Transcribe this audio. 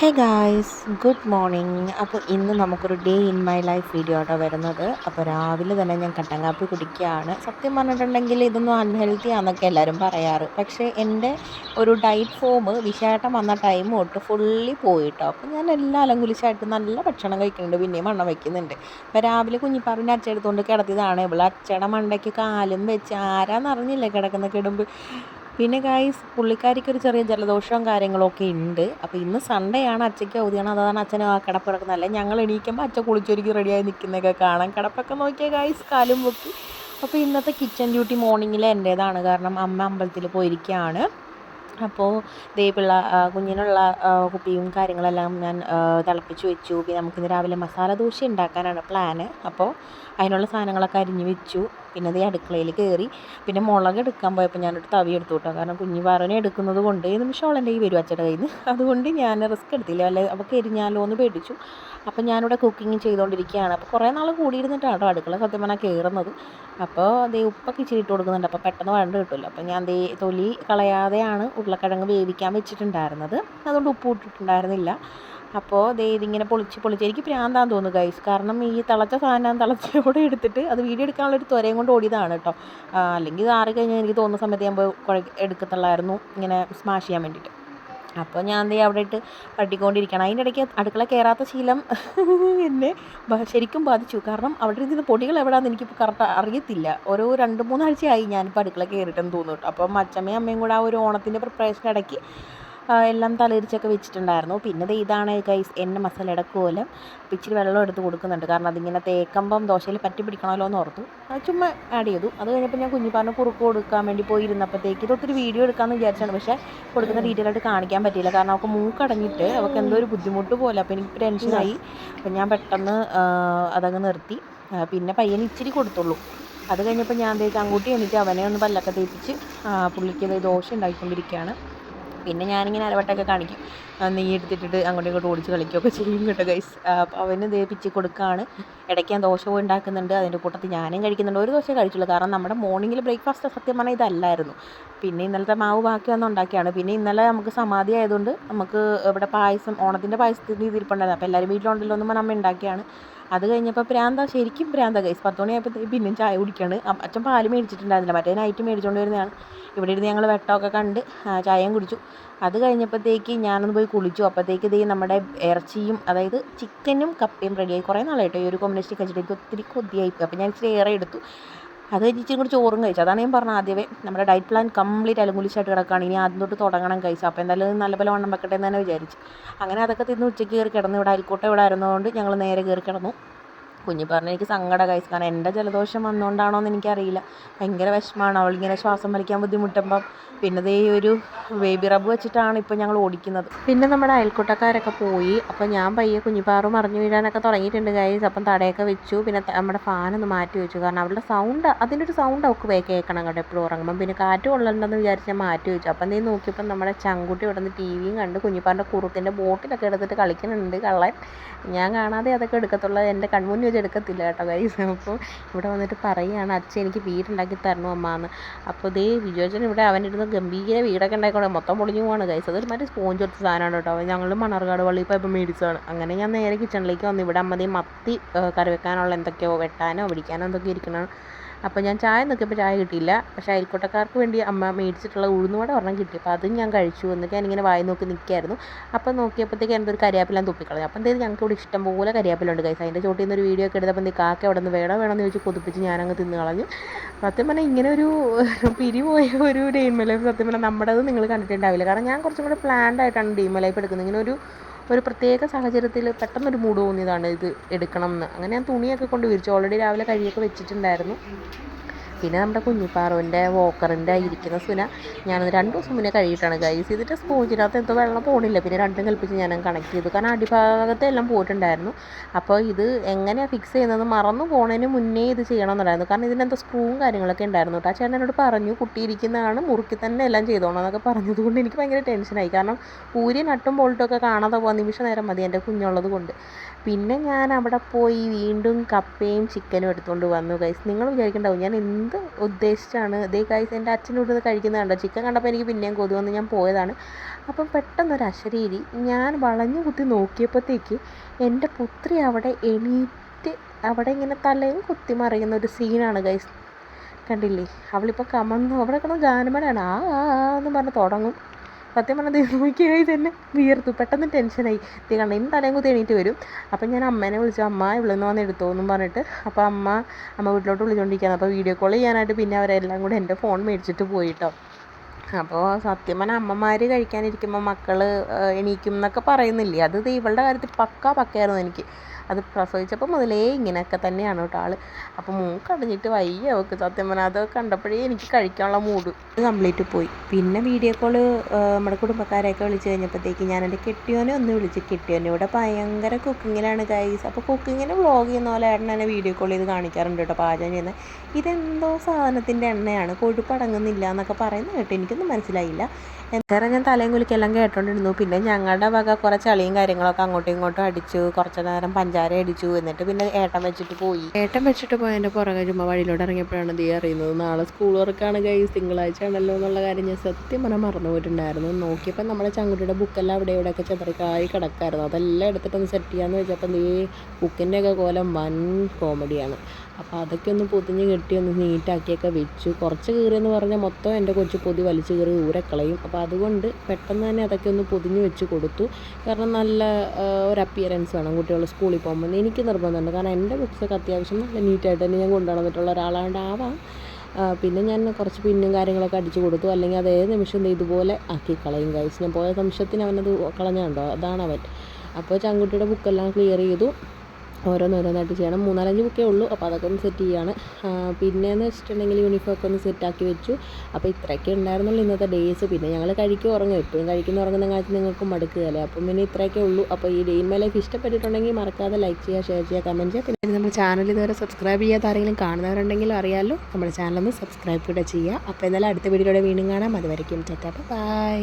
Hey guys good morning അപ്പോൾ ഇന്ന് നമുക്കൊരു day in my life video ആട്ടോ വരുന്നത്. അപ്പോൾ രാവിലെ തന്നെ ഞാൻ കട്ടൻ കാപ്പി കുടിക്കുകയാണ്. സത്യം പറഞ്ഞിട്ടുണ്ടെങ്കിൽ ഇതൊന്നും അൺഹെൽത്തി ആണെന്നൊക്കെ എല്ലാവരും പറയാറ്. പക്ഷേ എന്റെ ഒരു ഡയറ്റ് ഫോം വിശേഷം വന്ന ടൈം തൊട്ട് ഫുള്ളി പോയിട്ടോ. അപ്പോൾ ഞാൻ എല്ലാം അലങ്കുലിച്ചായിട്ട് നല്ല ഭക്ഷണം കഴിക്കുന്നുണ്ട്. പിന്നെയും മണ്ണ വയ്ക്കുന്നുണ്ട് അപ്പോൾ രാവിലെ കുഞ്ഞിപ്പാറിന്റെ അച്ചെടുത്തുകൊണ്ട് കിടത്തിയതാണ്. ഇവിടെ അച്ചയുടെ മണ്ടയ്ക്ക് കാലും വെച്ച് ആരാന്നറിഞ്ഞില്ല കിടക്കുന്ന കിടുമ്പ്? പിന്നെ ഗായ്സ് പുള്ളിക്കാരിക്ക് ഒരു ചെറിയ ജലദോഷവും കാര്യങ്ങളൊക്കെ ഉണ്ട്. അപ്പോൾ ഇന്ന് സൺഡേ ആണ് അച്ഛയ്ക്ക് അവധിയാണ്. അതാണ് അച്ഛന് ആ കിടപ്പ് കിടക്കുന്നതല്ല ഞങ്ങൾ എണീക്കുമ്പോൾ അച്ഛൻ കുളിച്ചൊരുക്കി റെഡിയായി നിൽക്കുന്നതൊക്കെ കാണാം. കിടപ്പൊക്കെ നോക്കിയാൽ ഗായ്സ് കാലും പൊക്കി. അപ്പോൾ ഇന്നത്തെ കിച്ചൺ ഡ്യൂട്ടി മോർണിംഗിൽ എന്റേതാണ് കാരണം അമ്മ അമ്പലത്തിൽ പോയിരിക്കുകയാണ് അപ്പോൾ ദേ പിള്ള കുഞ്ഞിനുള്ള കുപ്പിയും കാര്യങ്ങളെല്ലാം ഞാൻ തിളപ്പിച്ച് വെച്ചു. പിന്നെ നമുക്കിന്ന് രാവിലെ മസാല ദോശ ഉണ്ടാക്കാനാണ് പ്ലാന് അപ്പോൾ അതിനുള്ള സാധനങ്ങളൊക്കെ അരിഞ്ഞ് വെച്ചു. പിന്നെ ഈ അടുക്കളയിൽ കയറി. പിന്നെ മുളക് എടുക്കാൻ പോയപ്പോൾ ഞാനൊരു തവി എടുത്തു കേട്ടോ. കാരണം കുഞ്ഞു പാറനെ എടുക്കുന്നത് കൊണ്ട് ഈ നിമിഷം അവളെന്റെ ഈ വരും അച്ഛന്റെ കയ്യിൽ നിന്ന്. അതുകൊണ്ട് ഞാൻ റിസ്ക് എടുത്തില്ല. അല്ലെ അവൾക്ക് എരിഞ്ഞാലോ എന്ന് പേടിച്ചു. അപ്പം ഞാനിവിടെ കുക്കിംഗ് ചെയ്തുകൊണ്ടിരിക്കുകയാണ് അപ്പോൾ കുറേ നാൾ കൂടിയിരുന്നിട്ടാണ് കേട്ടോ അടുക്കള സത്യം പറഞ്ഞാൽ കയറുന്നത് അപ്പോൾ അതേ ഉപ്പൊക്കെ ഇച്ചിരി ഇട്ട് കൊടുക്കുന്നുണ്ട്. അപ്പോൾ പെട്ടെന്ന് വഴണ്ട് കിട്ടുമല്ലോ. അപ്പോൾ ഞാൻ ദേ തൊലി കളയാതെയാണ് ഉരുളക്കിഴങ്ങ് വേവിക്കാൻ വെച്ചിട്ടുണ്ടായിരുന്നത്. അതുകൊണ്ട് ഉപ്പ് ഇട്ടിട്ടുണ്ടായിരുന്നില്ല. അപ്പോൾ ദേ ഇതിങ്ങനെ പൊളിച്ച് പൊളിച്ച് എനിക്ക് പ്രാന്താന്ന് തോന്നുന്നു ഗൈസ് കാരണം ഈ തിളച്ച സാധനം തിളച്ചോടെ എടുത്തിട്ട് അത് വീഡിയോ എടുക്കാനുള്ള ഒരു ത്വരയും കൊണ്ട് ഓടിയതാണ് കേട്ടോ. അല്ലെങ്കിൽ ഇത് ആറി കഴിഞ്ഞാൽ എനിക്ക് തോന്നുന്ന സമയത്ത് ഞാൻ പോയി എടുക്കത്തുള്ളായിരുന്നു ഇങ്ങനെ സ്മാഷ് ചെയ്യാൻ വേണ്ടിയിട്ട്. അപ്പോൾ ഞാൻ ദേ അവിടെ ഇട്ട് പട്ടിക്കൊണ്ടിരിക്കണം അതിന്റെ ഇടയ്ക്ക് അടുക്കള കയറാത്ത ശീലം എന്നെ ശരിക്കും ബാധിച്ചു. കാരണം അവിടെ ഇരുന്ന പൊടികൾ എവിടെയാണെന്ന് എനിക്കിപ്പോൾ കറക്റ്റ് അറിയത്തില്ല. ഓരോ രണ്ട് മൂന്നാഴ്ചയായി ഞാനിപ്പോൾ അടുക്കള കയറിയിട്ടെന്ന് തോന്നുന്നു കേട്ടോ. അപ്പം അച്ഛമ്മയും അമ്മയും കൂടെ ആ ഒരു ഓണത്തിന്റെ പ്രിപ്പറേഷൻ ഇടയ്ക്ക് എല്ലാം തലയിരിച്ചൊക്കെ വെച്ചിട്ടുണ്ടായിരുന്നു. പിന്നെ ഇതാണ് ഗൈസ് എണ്ണ മസാലയുടെ കോലം. ഇച്ചിരി വെള്ളം എടുത്ത് കൊടുക്കുന്നുണ്ട്. കാരണം അതിങ്ങനെ തേക്കുമ്പം ദോശയിൽ പറ്റി പിടിക്കണമല്ലോ എന്ന് ഓർത്തു. ചുമ്മാ ആഡ് ചെയ്തു. അത് കഴിഞ്ഞപ്പോൾ ഞാൻ കുഞ്ഞിപ്പാറിന് കുറുക്ക് കൊടുക്കാൻ വേണ്ടി പോയിരുന്നപ്പോഴത്തേക്ക് ഇത് ഒത്തിരി വീഡിയോ എടുക്കാമെന്ന് വിചാരിച്ചാണ്. പക്ഷേ കൊടുക്കുന്ന ഡീറ്റെയിൽ ആയിട്ട് കാണിക്കാൻ പറ്റിയില്ല. കാരണം അവൾക്ക് മൂക്കടഞ്ഞിട്ട് അവൾക്ക് എന്തോ ഒരു ബുദ്ധിമുട്ട് പോലെ. അപ്പോൾ എനിക്ക് ടെൻഷനായി അപ്പം ഞാൻ പെട്ടെന്ന് അതങ്ങ് നിർത്തി. പിന്നെ പയ്യന് ഇച്ചിരി കൊടുത്തുള്ളൂ. അത് കഴിഞ്ഞപ്പോൾ ഞാൻ ദേ അങ്ങോട്ട് എന്നിട്ട് അവനെ ഒന്ന് പല്ലൊക്കെ തേപ്പിച്ച് പുള്ളിക്ക് ദോശ ഉണ്ടാക്കിക്കൊണ്ടിരിക്കുകയാണ് പിന്നെ ഞാനിങ്ങനെ അലവട്ടൊക്കെ കാണിക്കും. നീ എടുത്തിട്ടിട്ട് അങ്ങോട്ടും ഇങ്ങോട്ടും ഓടിച്ച് കളിക്കുകയൊക്കെ ചെയ്യും കേട്ടോ ഗൈസ് അപ്പോൾ അവന് ദേ പിച്ചി കൊടുക്കുകയാണ് ഇടയ്ക്ക് ഞാൻ ദോശ ഉണ്ടാക്കുന്നുണ്ട്. അതിന്റെ കൂട്ടത്തിൽ ഞാനും കഴിക്കുന്നുണ്ട്. ഒരു ദോശ കഴിച്ചുള്ളൂ. കാരണം നമ്മുടെ മോർണിംഗിൽ ബ്രേക്ക്ഫാസ്റ്റ് സത്യം പറഞ്ഞാൽ ഇതല്ലായിരുന്നു. പിന്നെ ഇന്നലത്തെ മാവ് ബാക്കി വന്ന് ഉണ്ടാക്കിയാണ്. പിന്നെ ഇന്നലെ നമുക്ക് സമാധി ആയതുകൊണ്ട് നമുക്ക് ഇവിടെ പായസം ഓണത്തിന്റെ പായസത്തിന്റെ ഇതിരിപ്പുണ്ടായിരുന്നു. അപ്പോൾ എല്ലാവരും വീട്ടിലുണ്ടല്ലോ എന്ന് അമ്മ ഉണ്ടാക്കിയാണ്. അത് കഴിഞ്ഞപ്പോൾ പ്രാന്ത ശരിക്കും പ്രാന്ത കേസ് പത്ത് മണിയായപ്പോഴത്തേക്ക് പിന്നെയും ചായ കുടിക്കുകയാണ് അച്ഛൻ പാൽ മേടിച്ചിട്ടുണ്ടായിരുന്നില്ല. മറ്റേ നൈറ്റ് മേടിച്ചുകൊണ്ട് വരുന്നതാണ് ഇവിടെ ഇരുന്ന് ഞങ്ങൾ വെട്ടമൊക്കെ കണ്ട് ചായയും കുടിച്ചു. അത് കഴിഞ്ഞപ്പോഴത്തേക്ക് ഞാനൊന്ന് പോയി കുളിച്ചു. അപ്പോഴത്തേക്ക് ഇതേ നമ്മുടെ ഇറച്ചിയും അതായത് ചിക്കനും കപ്പയും റെഡിയായി കുറേ നാളായിട്ടോ ഈ ഒരു കോമ്പിനേഷൻ കഴിച്ചിട്ട് എനിക്ക് ഒത്തിരി കൊതിയായി അപ്പോൾ ഞാൻ ഇച്ചിരി ഏറെ എടുത്തു. അത് കഴിഞ്ഞിട്ട് കൂടി ചോറും കഴിച്ചു. അതാണ് ഞാൻ പറഞ്ഞത് ആദ്യമേ. നമ്മുടെ ഡയറ്റ് പ്ലാൻ കംപ്ലീറ്റ് അലങ്കുലിച്ചായിട്ട് കിടക്കുകയാണ്. ഇനി ആദ്യം തൊട്ട് തുടങ്ങണം കഴിച്ചു. അപ്പോൾ എന്തായാലും നല്ല നല്ലപോലെ വണ്ണം വെക്കട്ടെ എന്ന് തന്നെ വിചാരിച്ചു. അങ്ങനെ അതൊക്കെ തിന്ന് ഉച്ചയ്ക്ക് കയറി കിടന്നു ഇവിടെ അരിക്കോട്ടെ ഇവിടെ ആയിരുന്നതുകൊണ്ട് ഞങ്ങൾ നേരെ കയറി കിടന്നു. കുഞ്ഞി പറഞ്ഞ എനിക്ക് സങ്കടം കഴിച്ചു കാരണം എന്റെ ജലദോഷം വന്നുകൊണ്ടാണോ എന്ന് എനിക്കറിയില്ല. ഭയങ്കര വിഷമമാണ് അവളിങ്ങനെ ശ്വാസം വലിക്കാൻ ബുദ്ധിമുട്ടുമ്പം പിന്നെ ദേ ഒരു ബേബി റബ്ബ് വെച്ചിട്ടാണ് ഇപ്പോൾ ഞങ്ങൾ ഓടിക്കുന്നത്. പിന്നെ നമ്മുടെ അയൽക്കൂട്ടക്കാരൊക്കെ പോയി. അപ്പോൾ ഞാൻ പയ്യെ കുഞ്ഞിപ്പാറും മറിഞ്ഞു വീഴാനൊക്കെ തുടങ്ങിയിട്ടുണ്ട് ഗൈസ് അപ്പം തടയൊക്കെ വെച്ചു. പിന്നെ നമ്മുടെ ഫാനൊന്ന് മാറ്റി വെച്ചു. കാരണം അവളുടെ സൗണ്ട് അതിന്റെ ഒരു സൗണ്ട് ഒക്കെ വേ കേൾക്കണം കേട്ടോ എപ്പോഴും ഉറങ്ങുമ്പം. പിന്നെ കാറ്റ് കൊള്ളണ്ടെന്ന് വിചാരിച്ച് മാറ്റി വെച്ചു. അപ്പം നീ നോക്കിയപ്പം നമ്മുടെ ചങ്കുട്ടി ഇവിടെ നിന്ന് ടി വിയും കണ്ട് കുഞ്ഞിപ്പാറിന്റെ കുറുക്കിന്റെ ബോട്ടിലൊക്കെ എടുത്തിട്ട് കളിക്കുന്നുണ്ട് കള്ളൻ. ഞാൻ കാണാതെ അതൊക്കെ എടുക്കത്തുള്ളൂ. എന്റെ കൺമുന്നിൽ വെച്ച് എടുക്കത്തില്ല കേട്ടോ ഗൈസ് അപ്പോൾ ഇവിടെ വന്നിട്ട് പറയുകയാണ് അച്ഛൻ എനിക്ക് വീടുണ്ടാക്കി തരണോ അമ്മ എന്ന് അപ്പോൾ ദേ വിജയോജൻ ഇവിടെ അവനിരുന്ന് ഗംഭീര വീടൊക്കെ ഉണ്ടായിക്കോട്ടെ. മൊത്തം പൊളിഞ്ഞു പോവാണ് ഗൈസ് അതൊരു മറ്റേ സ്പോഞ്ച് എടുത്ത സാധനമാണ് കേട്ടോ. ഞങ്ങൾ മണർകാട് പള്ളി ഇപ്പം മേടിച്ചതാണ്. അങ്ങനെ ഞാൻ നേരെ കിച്ചണിലേക്ക് വന്നു. ഇവിടെ അമ്മതി മത്തി കറി വെക്കാനുള്ള എന്തൊക്കെയോ വെട്ടാനോ പിടിക്കാനോ എന്തൊക്കെയോ ഇരിക്കണം അപ്പോൾ ഞാൻ ചായ നോക്കിയപ്പോൾ ചായ കിട്ടിയില്ല. പക്ഷേ അയൽക്കൂട്ടക്കാർക്ക് വേണ്ടി അമ്മ മേടിച്ചിട്ടുള്ള ഉഴുന്നുവട ഒരെണ്ണം കിട്ടി. അപ്പോൾ അതും ഞാൻ കഴിച്ചു എന്നിട്ട് ഞാനിങ്ങനെ വായി നോക്കി നിൽക്കുകയായിരുന്നു. അപ്പോൾ നോക്കിയപ്പോഴത്തേക്ക് ഒരു കരിയാപ്പിലാൻ തുപ്പിക്കളഞ്ഞു. അപ്പോൾ എന്തായാലും ഞങ്ങൾക്ക് ഇവിടെ ഇഷ്ടംപോലെ കരിയാപ്പിലുണ്ട് കൈസ് അതിന്റെ ചോട്ടിൽ നിന്ന് ഒരു വീഡിയോ ഒക്കെ എടുത്തപ്പോൾ എന്തെങ്കിലും കാക്ക അവിടെ നിന്ന് വേണോ വേണമെന്ന് ചോദിച്ച് കൊതിപ്പിച്ച് ഞാനങ്ങ് തിന്ന് കളഞ്ഞു. സത്യം പറഞ്ഞാൽ ഇങ്ങനെ ഒരു പിരിപോയ ഒരു ലൈഫ് സത്യം പറഞ്ഞാൽ നമ്മുടേത് നിങ്ങൾ കണ്ടിട്ടുണ്ടാവില്ല. കാരണം ഞാൻ കുറച്ചും കൂടെ പ്ലാൻഡ് ആയിട്ടാണ് ലൈഫ് എടുക്കുന്നത്. ഇങ്ങനെ ഒരു ഒരു പ്രത്യേക സാഹചര്യത്തിൽ പെട്ടെന്നൊരു മൂഡ് തോന്നിയതാണ് ഇത് എടുക്കണം എന്ന് അങ്ങനെ ഞാൻ തുണിയൊക്കെ കൊണ്ട് വിരിച്ചു. ഓൾറെഡി രാവിലെ കഴിയൊക്കെ വെച്ചിട്ടുണ്ടായിരുന്നു. പിന്നെ നമ്മുടെ കുഞ്ഞിപ്പാറുവിന്റെ വോക്കറിന്റെ ഇരിക്കുന്ന സുന ഞാനത് രണ്ട് ദിവസം മുന്നേ കഴുകിയിട്ടാണ് ഗൈസ് ചെയ്തിട്ട് സ്പോഞ്ചിനകത്ത് എന്തോ വെള്ളം പോകണില്ല പിന്നെ രണ്ടും കൽപ്പിച്ച് ഞാൻ കണക്ട് ചെയ്തു. കാരണം അടിഭാഗത്തെ എല്ലാം പോയിട്ടുണ്ടായിരുന്നു. അപ്പോൾ ഇത് എങ്ങനെയാണ് ഫിക്സ് ചെയ്യുന്നത് മറന്നു പോണതിന് മുന്നേ ഇത് ചെയ്യണമെന്നുണ്ടായിരുന്നു. കാരണം ഇതിനെന്തോ സ്ക്രൂവും കാര്യങ്ങളൊക്കെ ഉണ്ടായിരുന്നു കേട്ടോ. ആ ചേട്ടൻ എന്നോട് പറഞ്ഞു കുട്ടിയിരിക്കുന്നതാണ് മുറുക്കി തന്നെ എല്ലാം ചെയ്തോണം എന്നൊക്കെ പറഞ്ഞതുകൊണ്ട് എനിക്ക് ഭയങ്കര ടെൻഷനായി കാരണം ഊരി നട്ടും ബോൾട്ടും ഒക്കെ കാണാതെ പോകാൻ നിമിഷം നേരം മതി എന്റെ കുഞ്ഞുള്ളത് കൊണ്ട്. പിന്നെ ഞാൻ അവിടെ പോയി വീണ്ടും കപ്പയും ചിക്കനും എടുത്തുകൊണ്ട് വന്നു ഗൈസ് നിങ്ങൾ വിചാരിക്കണ്ടാവും ഞാൻ എന്ത് എന്ത് ഉദ്ദേശിച്ചാണ്. ഇതേ കൈസ് എന്റെ അച്ഛനോട് ഇത് കഴിക്കുന്നത് കണ്ടോ? ചിക്കൻ കണ്ടപ്പോൾ എനിക്ക് പിന്നെയും കൊതു വന്ന് ഞാൻ പോയതാണ്. അപ്പം പെട്ടെന്നൊരു അശരീരി ഞാൻ വളഞ്ഞു കുത്തി നോക്കിയപ്പോഴത്തേക്ക് എന്റെ പുത്രി അവിടെ എണീറ്റ് അവിടെ ഇങ്ങനെ തലയും കുത്തി മറിയുന്ന ഒരു സീനാണ് ഗൈസ് കണ്ടില്ലേ? അവളിപ്പോൾ കമന്നു. അവിടെ കിടന്ന് ഗാനമേളയാണ്. ആ ആ എന്ന് പറഞ്ഞ് തുടങ്ങും. സത്യം പറഞ്ഞാൽ നോക്കിയായി തന്നെ വിയർത്തു. പെട്ടെന്ന് ടെൻഷനായി ഇത് കണ്ട ഇന്ന് തലയും കുത്തി എണീറ്റ് വരും. അപ്പം ഞാൻ അമ്മേനെ വിളിച്ചു. അമ്മ ഇവിടെ നിന്ന് വന്ന് എടുത്തോ എന്നും പറഞ്ഞിട്ട്. അപ്പോൾ അമ്മ അമ്മ വീട്ടിലോട്ട് വിളിച്ചുകൊണ്ടിരിക്കുകയാണ് അപ്പോൾ വീഡിയോ കോൾ ചെയ്യാനായിട്ട് പിന്നെ അവരെല്ലാം കൂടെ എന്റെ ഫോൺ മേടിച്ചിട്ട് പോയിട്ടോ. അപ്പോൾ സത്യം പറഞ്ഞാൽ അമ്മമാർ കഴിക്കാനിരിക്കുമ്പോൾ മക്കൾ എണീക്കും എന്നൊക്കെ പറയുന്നില്ലേ? അത് ഇവളുടെ കാര്യത്തിൽ പക്കാ പക്കയായിരുന്നു എനിക്ക്. അത് പ്രസവിച്ചപ്പോൾ മുതലേ ഇങ്ങനെയൊക്കെ തന്നെയാണ് കേട്ടോ ആൾ അപ്പോൾ മൂക്കടഞ്ഞിട്ട് വയ്യ അവൾക്ക് സത്യം പറഞ്ഞാൽ അത് കണ്ടപ്പോഴേ എനിക്ക് കഴിക്കാനുള്ള മൂഡ് കംപ്ലീറ്റ് പോയി. പിന്നെ വീഡിയോ കോൾ നമ്മുടെ കുടുംബക്കാരെയൊക്കെ വിളിച്ച് കഴിഞ്ഞപ്പോഴത്തേക്ക് ഞാൻ എന്റെ കെട്ടിയോനെ ഒന്ന് വിളിച്ച്. കെട്ടിയോനെ ഇവിടെ ഭയങ്കര കുക്കിങ്ങിലാണ് ഗൈസ് അപ്പോൾ കുക്കിങ്ങിന് വ്ളോഗ് ചെയ്യുന്ന പോലെ ഏട്ടൻ എന്നെ വീഡിയോ കോൾ ചെയ്ത് കാണിക്കാറുണ്ട് കേട്ടോ പാചകം ചെയ്യുന്നത് ഇതെന്തോ സാധനത്തിന്റെ എണ്ണയാണ് കൊഴുപ്പടങ്ങുന്നില്ല എന്നൊക്കെ പറയുന്നത് കേട്ടോ എനിക്കൊന്നും മനസ്സിലായില്ല. എന്തായാലും ഞാൻ തലയും കുലിക്കെല്ലാം കേട്ടോണ്ടിരുന്നു. പിന്നെ ഞങ്ങളുടെ വക കുറച്ച് ചളിയും കാര്യങ്ങളൊക്കെ അങ്ങോട്ടും ഇങ്ങോട്ടും അടിച്ചു. കുറച്ച് നേരം പഞ്ചാര അടിച്ചു എന്നിട്ട് പിന്നെ ഏട്ടം വെച്ചിട്ട് പോയി. ഏട്ടം വെച്ചിട്ട് പോയതിന്റെ പുറകെ ചുമ്മാ വഴിയിലോട്ട് ഇറങ്ങിയപ്പോഴാണ് ദീ അറിയുന്നത്. നാളെ സ്കൂൾ വർക്കാണ് കൈ തിങ്കളാഴ്ച ആണല്ലോ എന്നുള്ള കാര്യം ഞാൻ സത്യം പറഞ്ഞാൽ മറന്നു പോയിട്ടുണ്ടായിരുന്നു. നോക്കിയപ്പോൾ നമ്മുടെ ചങ്കുട്ടിയുടെ ബുക്കെല്ലാം അവിടെ ഇവിടെയൊക്കെ ചെതറിക്കായി കിടക്കായിരുന്നു. അതെല്ലാം എടുത്തിട്ടൊന്ന് സെറ്റ് ചെയ്യാമെന്ന് വെച്ചപ്പോൾ ഈ ബുക്കിന്റെയൊക്കെ കോലം വൻ കോമഡിയാണ് അപ്പോൾ അതൊക്കെ ഒന്ന് പൊതിഞ്ഞ് കെട്ടി ഒന്ന് നീറ്റാക്കിയൊക്കെ വെച്ചു. കുറച്ച് കീറിയെന്ന് പറഞ്ഞാൽ മൊത്തം എന്റെ കൊച്ചു പൊതി വലിച്ചു കീറി കളയും. അപ്പോൾ അതുകൊണ്ട് പെട്ടെന്ന് തന്നെ അതൊക്കെ ഒന്ന് പൊതിഞ്ഞ് വെച്ച് കൊടുത്തു. കാരണം നല്ല ഒരു അപ്പിയറൻസ് വേണം കുട്ടികൾ സ്കൂളിൽ പോകുമ്പോൾ എനിക്ക് നിർബന്ധമുണ്ട്. കാരണം എന്റെ ബുക്സൊക്കെ അത്യാവശ്യം നല്ല നീറ്റായിട്ട് തന്നെ ഞാൻ കൊണ്ടുനടന്നിട്ടുള്ള ഒരാളാണ്ടാവാം ആവാം. പിന്നെ ഞാൻ കുറച്ച് പിന്നും കാര്യങ്ങളൊക്കെ അടിച്ചു കൊടുത്തു. അല്ലെങ്കിൽ അത് ഏത് നിമിഷം ഇതുപോലെ ആക്കി കളയും കഴിച്ച് ഞാൻ പോയ നിമിഷത്തിന് അവനത് കളഞ്ഞുണ്ടോ? അതാണ് അവൻ അപ്പോൾ ചങ്കുട്ടിയുടെ ബുക്കെല്ലാം ക്ലിയർ ചെയ്തു. ഓരോന്നോരോന്നായിട്ട് ചെയ്യണം. മൂന്നാലഞ്ച് ബുക്കേ ഉള്ളൂ. അപ്പോൾ അതൊക്കെ ഒന്ന് സെറ്റ് ചെയ്യാണ്. പിന്നെയെന്ന് വെച്ചിട്ടുണ്ടെങ്കിൽ യൂണിഫോം ഒക്കെ ഒന്ന് സെറ്റാക്കി വെച്ചു. അപ്പോൾ ഇത്രയൊക്കെ ഉണ്ടായിരുന്നുള്ളൂ ഇന്നത്തെ ഡേയ്സ് പിന്നെ ഞങ്ങൾ കഴിക്കും ഉറങ്ങും എപ്പോഴും കഴിക്കുന്ന ഉറങ്ങുന്ന കാര്യത്തിൽ നിങ്ങൾക്ക് മടുക്കുകയല്ലേ അപ്പം പിന്നെ ഇത്രയൊക്കെ ഉള്ളൂ. അപ്പോൾ ഈ ഡേ ഇൻ മൈ ലൈഫ് ഇഷ്ടപ്പെട്ടിട്ടുണ്ടെങ്കിൽ മറക്കാതെ ലൈക്ക് ചെയ്യുക ഷെയർ ചെയ്യുക കമന്റ് ചെയ്യുക. പിന്നെ നമ്മുടെ ചാനൽ ഇതുവരെ സബ്സ്ക്രൈബ് ചെയ്യാത്ത ആരെങ്കിലും കാണുന്നവരുണ്ടെങ്കിൽ അറിയാമല്ലോ നമ്മുടെ ചാനലൊന്ന് സബ്സ്ക്രൈബ് കൂടെ ചെയ്യുക. അപ്പോൾ എന്നാലും അടുത്ത വീഡിയോയുടെ വീണ്ടും കാണാം. അതുവരയ്ക്കും ടാറ്റാ ബൈ